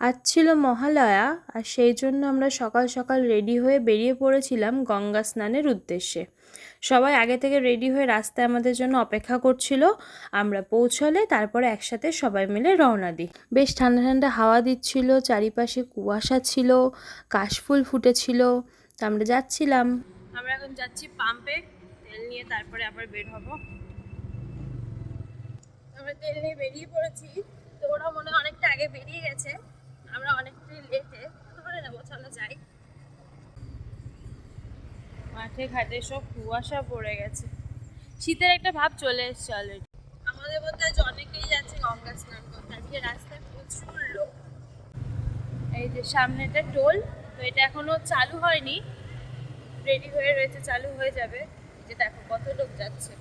আজ ছিল মহালয়া, আর সেই জন্য আমরা সকাল সকাল রেডি হয়ে বেরিয়ে পড়েছিলাম গঙ্গা স্নানের উদ্দেশ্যে। সবাই আগে থেকে রেডি হয়ে রাস্তায় আমাদের জন্য অপেক্ষা করছিল। আমরা পৌঁছলে তারপরে একসাথে সবাই মিলে রওনা দিই। বেশ ঠান্ডা ঠান্ডা হাওয়া দিচ্ছিল, চারিপাশে কুয়াশা ছিল কাশফুল ফুটেছিল, তা আমরা যাচ্ছিলাম। আমরা এখন যাচ্ছি পাম্পে, তেল নিয়ে তারপরে আবার বের হব। আমরা তেল নিয়ে বেরিয়ে পড়েছি। তো ওরা মনে হয় অনেকটা আগে বেরিয়ে গেছে। আমরা অনেকটাই লেটে ধরে নেব চলো যাই। মাঠে ঘাটে সব কুয়াশা পড়ে গেছে। শীতের একটা ভাব চলে এসছে অলরেডি আমাদের মধ্যে আজ অনেকেই যাচ্ছে গঙ্গা স্নান করতে। আজকে রাস্তায় প্রচুর লোক। এই যে সামনেটা টোল তো এটা এখনও চালু হয়নি। রেডি হয়ে রয়েছে চালু হয়ে যাবে। যে দেখো কত লোক যাচ্ছে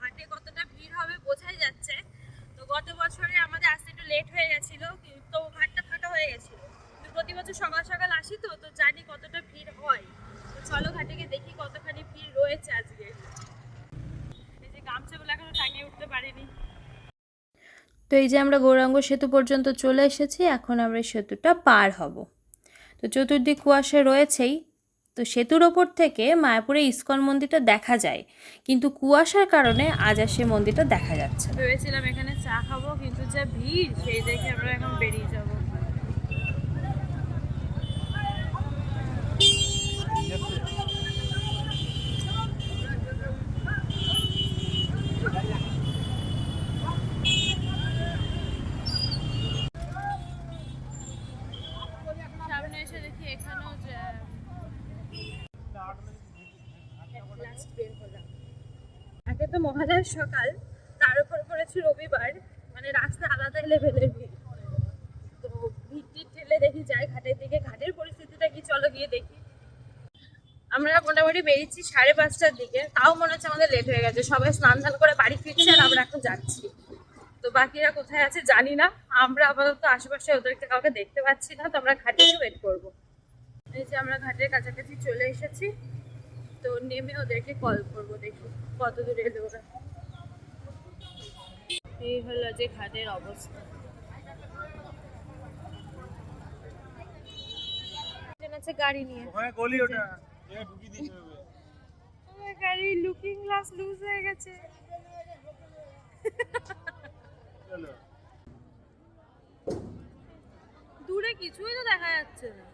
ঘাটে কতটা ভিড় হবে বোঝাই যাচ্ছে তো গত বছরে আমাদের আসতে একটু লেট হয়ে গেছিল কিন্তু ঘাটটা ফাঁকা হয়ে গেছিল বছর সকাল সকাল আসি তো তো জানি কতটা ভিড় হয়। তো চলো ঘাটে গিয়ে দেখি কতখানি ভিড় রয়েছে আজকে। এই যে গামছাগুলো এখনও টাঙিয়ে উঠতে পারিনি। তো এই যে আমরা গৌরাঙ্গ সেতু পর্যন্ত চলে এসেছি এখন আমরা এই সেতুটা পার হব। তো চতুর্দিক কুয়াশা রয়েছেই তো সেতুর ওপর থেকে মায়াপুরে ইস্কন মন্দিরটা দেখা যায়। কিন্তু কুয়াশার কারণে আজ আর সে মন্দিরটা দেখা যাচ্ছে ভেবেছিলাম এখানে চা খাব কিন্তু যা ভিড় সেই দেখে আমরা এখন বেরিয়ে যাব সামনে এসে দেখি এখানেও যে বের হলাম। একে তো মহালয়ার সকাল, তার উপর পড়েছে রবিবার মানে রাস্তা আলাদা লেভেলের ভিড়। তো ভিড় ঠেলে দেখি যাই, ঘাটের দিকে। ঘাটের পরিস্থিতিটা কি, চলো গিয়ে দেখি। আমরা মোটামুটি বেরিয়েছি সাড়ে পাঁচটার দিকে। তাও মনে হচ্ছে আমাদের লেট হয়ে গেছে। সবাই স্নান ধান করে বাড়ি ফিরছে আর আমরা এখন যাচ্ছি। তো বাকিরা কোথায় আছে জানি না। আমরা আপাতত আশেপাশে ওদেরকে কাউকে দেখতে পাচ্ছি না। তো আমরা ঘাটে ওয়েট করব। এই যে আমরা ঘাটের কাছাকাছি চলে এসেছি। তো নেমে ওদেরকে কল করব দেখি কত দূরে এলো। ওরা এই হলো যে ঘাটের অবস্থা। আছে গাড়ি নিয়ে। ওখানে গলি ওটা এটা ঢুকিয়ে দিতে হবে। আমার গাড়ির লুকিং গ্লাস লুজ হয়ে গেছে। চলো। দূরে কিছুই তো দেখা যাচ্ছে না।